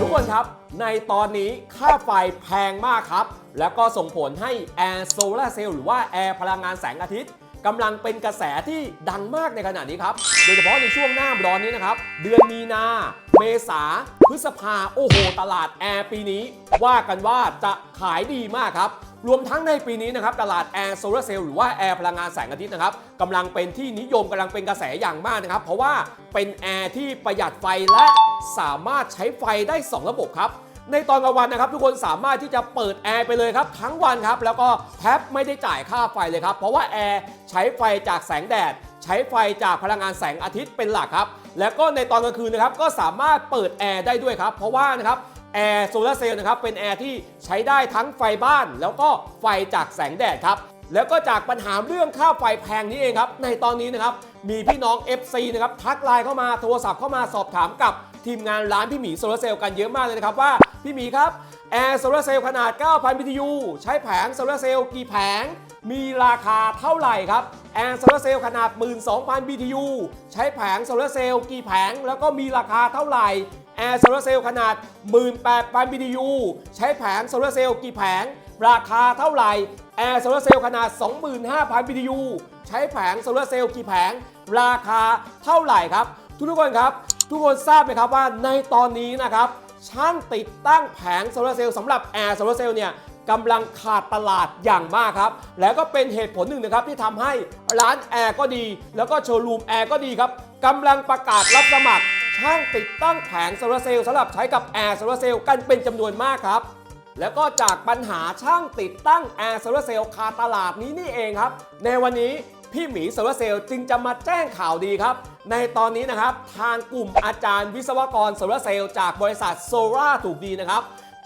ทุกคนครับ ในตอนนี้ค่าไฟแพงมากครับ แล้วก็ส่งผลให้แอร์โซลาเซลล์หรือว่าแอร์พลังงานแสงอาทิตย์กำลังเป็นกระแสที่ดังมากในขณะนี้ครับ โดยเฉพาะในช่วงหน้าร้อนนี้นะครับ เดือนมีนา เมษา พฤษภา โอ้โห ตลาดแอร์ปีนี้ ว่ากันว่าจะขายดีมากครับ รวมทั้งในปีนี้นะครับตลาดแอร์โซลาเซลล์หรือว่าแอร์พลังงานแสงอาทิตย์นะครับกำลังเป็นที่นิยมกำลังเป็นกระแสอย่างมากนะครับ เพราะว่าเป็นแอร์ที่ประหยัดไฟและสามารถใช้ไฟได้ 2 ระบบครับในตอนกลางวันนะครับทุกคนสามารถที่จะเปิดแอร์ไปเลยครับทั้งวันครับแล้วก็แทบไม่ได้จ่ายค่าไฟเลยครับ เพราะว่าแอร์ใช้ไฟจากแสงแดด ใช้ไฟจากพลังงานแสงอาทิตย์เป็นหลักครับ แล้วก็ในตอนกลางคืนนะครับก็สามารถเปิดแอร์ได้ด้วยครับ เพราะว่านะครับ แอร์โซลาร์เซลล์นะครับเป็นแอร์ที่ใช้ได้ทั้งไฟบ้าน แล้วก็ไฟจากแสงแดดครับแล้วก็จากปัญหาเรื่องค่าไฟแพงนี้เองครับ ในตอนนี้นะครับมีพี่น้อง FC นะครับทักไลน์เข้ามาโทรศัพท์เข้ามาสอบถามกับทีมงานร้านพี่หมีโซลาร์เซลล์กันเยอะมากเลยนะครับว่าพี่หมีครับแอร์โซลาร์เซลล์ขนาด 9,000 BTU ใช้แผงโซลาร์เซลล์กี่แผง มีราคาเท่าไหร่ครับแอร์โซลาร์เซลล์ขนาด 12,000 BTU ใช้แผงโซลาร์เซลล์กี่แผง แล้วก็มีราคาเท่าไหร่ แอร์โซลาร์เซลล์ขนาด 18,000 BTU ใช้แผงโซลาร์เซลล์กี่แผง ราคาเท่าไหร่ แอร์โซลาร์เซลล์ขนาด 25,000 BTU ใช้แผงโซลาร์เซลล์กี่แผง ราคาเท่าไหร่ครับ ทุกทุกคนครับ ทุกคนทราบไหมครับว่าในตอนนี้นะครับช่างติดตั้งแผงโซลาร์เซลล์สำหรับแอร์โซลาร์เซลล์เนี่ยกำลังขาดตลาดอย่างมากครับ แล้วก็เป็นเหตุผลหนึ่งนะครับที่ทำให้ร้านแอร์ก็ดี แล้วก็โชว์รูมแอร์ก็ดีครับกำลังประกาศรับสมัคร ช่างติดตั้งแผงโซลาเซลล์สำหรับใช้กับแอร์โซลาเซลล์กันเป็นจำนวนมากครับ แล้วก็จากปัญหาช่างติดตั้งแอร์โซลาเซลล์คาตลาดนี้นี่เองครับ ในวันนี้พี่หมีโซลาเซลล์จึงจะมาแจ้งข่าวดีครับ ในตอนนี้นะครับ ทางกลุ่มอาจารย์วิศวกรโซลาเซลล์จากบริษัทโซล่าถูกดีนะครับ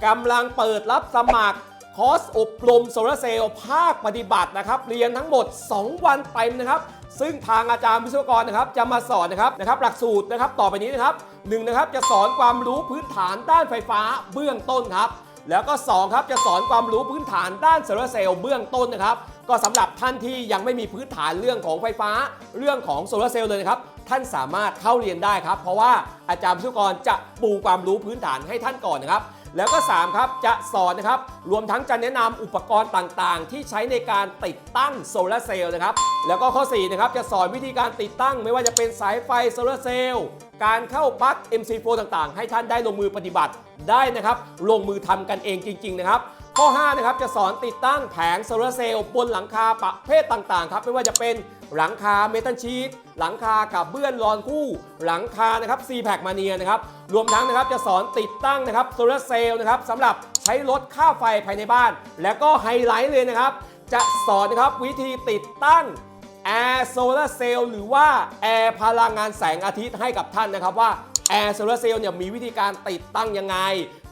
กำลังเปิดรับสมัครคอร์สอบรมโซลาเซลล์ภาคปฏิบัตินะครับ เรียนทั้งหมด 2 วันเต็มนะครับ ซึ่งทางอาจารย์วิศวกรนะครับจะมาสอนนะครับนะครับหลักสูตรนะครับต่อไปนี้นะครับหนึ่งนะครับจะสอนความรู้พื้นฐานด้านไฟฟ้าเบื้องต้นครับ แล้วก็2ครับจะสอนความรู้พื้นฐานด้านโซลาร์เซลล์เบื้องต้นนะครับก็สำหรับท่านที่ยังไม่มีพื้นฐานเรื่องของไฟฟ้า เรื่องของโซลาร์เซลล์เลยนะครับท่านสามารถเข้าเรียนได้ครับ เพราะว่าอาจารย์วิศวกรจะปูความรู้พื้นฐานให้ท่านก่อนนะครับ แล้วก็ 3 ครับ จะสอนนะครับ รวมทั้งจะแนะนำอุปกรณ์ต่างๆ ที่ใช้ในการติดตั้งโซลาร์เซลล์นะครับ แล้วก็ข้อ 4 นะครับ จะสอนวิธีการติดตั้ง ไม่ว่าจะเป็นสายไฟโซลาร์เซลล์การเข้าปลั๊ก MC4 ต่างๆ ให้ท่านได้ลงมือปฏิบัติได้นะครับ ลงมือทำกันเองจริง ๆ นะครับ ข้อ5นะครับจะสอนติดตั้งแผงโซลาร์เซลล์บนหลังคาประเภทต่างๆครับไม่ว่าจะเป็นหลังคาเมทัลชีตหลังคากับเบื้อนรอนคู่ หลังคานะครับ c p a c มาเนียนะครับรวมทั้งนะครับจะสอนติดตั้งนะครับโซลาร์เซลล์นะครับสำหรับใช้ลดค่าไฟภายในบ้าน แล้วก็ไฮไลท์เลยนะครับ จะสอนนะครับวิธีติดตั้งแอร์โซลาร์เซลล์หรือว่าแอร์พลังงานแสงอาทิตย์ให้กับท่านนะครับว่า แอร์โซลาร์เซลล์เนี่ยมีวิธีการติดตั้งยังไง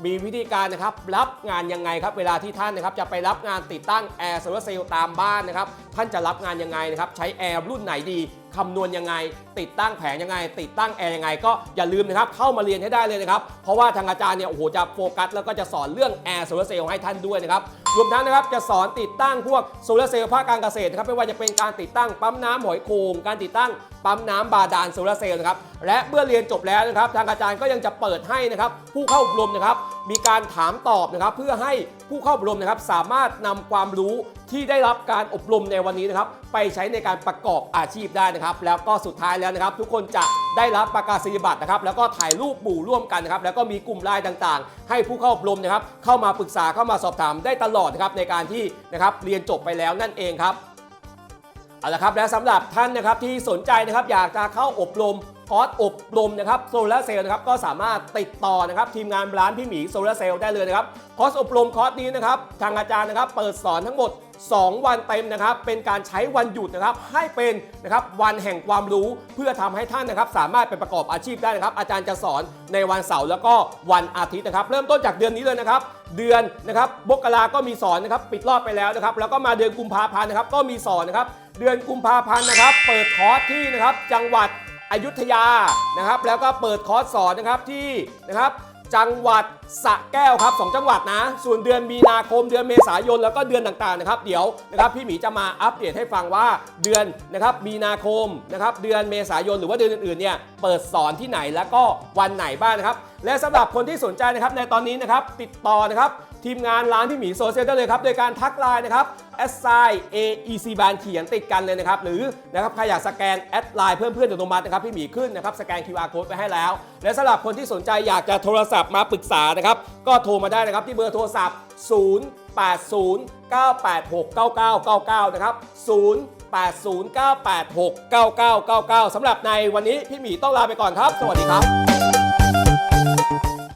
มีวิธีการนะครับรับงานยังไงครับ เวลาที่ท่านนะครับจะไปรับงานติดตั้งแอร์โซลาร์เซลล์ตามบ้านนะครับ ท่านจะรับงานยังไงนะครับ ใช้แอร์รุ่นไหนดี คำนวณยังไง ติดตั้งแผงยังไง ติดตั้งแอร์ยังไง ก็อย่าลืมนะครับเข้ามาเรียนให้ได้เลยนะครับ เพราะว่าทางอาจารย์เนี่ยโอ้โหจะโฟกัสแล้วก็จะสอนเรื่องแอร์โซลาร์เซลล์ให้ท่านด้วยนะครับรวมทั้งนะครับจะสอนติดตั้งพวกโซลาร์เซลล์ภาคการเกษตรนะครับไม่ว่าจะเป็นการติดตั้งปั๊มน้ำหอยโขงการติดตั้งปั๊มน้ำบาดาลโซลาร์เซลล์นะครับและเมื่อเรียนจบแล้วนะครับ ทางอาจารย์ก็ยังจะเปิดให้นะครับผู้เข้าอบรมนะครับมีการถามตอบนะครับเพื่อให้ผู้เข้าอบรมนะครับสามารถนำความรู้ ที่ได้รับการอบรมในวันนี้นะครับ ไปใช้ในการประกอบอาชีพได้นะครับ แล้วก็สุดท้ายแล้วนะครับ ทุกคนจะได้รับประกาศนียบัตรนะครับ แล้วก็ถ่ายรูปหมู่ร่วมกันนะครับ แล้วก็มีกลุ่มไลน์ต่างๆ ให้ผู้เข้าอบรมนะครับ เข้ามาปรึกษาเข้ามาสอบถามได้ตลอดนะครับในการที่นะครับเรียนจบไปแล้วนั่นเองครับเอาละครับและสำหรับท่านนะครับที่สนใจนะครับอยากจะเข้าอบรม อร์สอบรมนะครับโซลาร์เซลล์นะครับก็สามารถติดต่อนะครับทีมงานร้านพี่หมีโซลาร์เซลล์ได้เลยนะครับคอร์สอบรมคอร์สนี้นะครับทางอาจารย์นะครับเปิดสอนทั้งหมด 2 วันเต็มนะครับเป็นการใช้วันหยุดนะครับให้เป็นนะครับวันแห่งความรู้เพื่อทำให้ท่านนะครับสามารถไปประกอบอาชีพได้นะครับ อาจารย์จะสอนในวันเสาร์แล้วก็วันอาทิตย์นะครับ เริ่มต้นจากเดือนนี้เลยนะครับเดือนนะครับมกราก็มีสอนนะครับปิดรอบไปแล้วนะครับแล้วก็มาเดือนกุมภาพันธ์นะครับก็มีสอนนะครับเดือนกุมภาพันธ์นะครับเปิดคอร์สที่นะครับจังหวัด อยุธยานะครับ แล้วก็เปิดคอร์สสอนนะครับที่นะครับจังหวัดสะแก้วครับสองจังหวัดนะ ส่วนเดือนมีนาคมเดือนเมษายนแล้วก็เดือนต่างๆนะครับ เดี๋ยวนะครับพี่หมีจะมาอัปเดตให้ฟังว่าเดือนนะครับมีนาคมนะครับเดือนเมษายนหรือว่าเดือนอื่นๆเนี่ยเปิดสอนที่ไหนแล้วก็วันไหนบ้างนะครับ และสำหรับคนที่สนใจนะครับในตอนนี้นะครับติดต่อนะครับ ทีมงานร้านพี่หมีโซเชียลได้เลยครับ โดยการทักไลน์นะครับ s i AEC บานเขียนติดกันเลยนะครับ หรือนะครับใครอยากสแกนแอดไลน์เพิ่มเพื่อนอัตโนมัตินะครับพี่หมีขึ้นนะครับสแกน QR code ไปให้แล้ว และสำหรับคนที่สนใจอยากจะโทรศัพท์มาปรึกษานะครับ ก็โทรมาได้นะครับที่เบอร์โทรศัพท์ 0809869999 นะครับ 0809869999 สำหรับในวันนี้พี่หมีต้องลาไปก่อนครับ สวัสดีครับ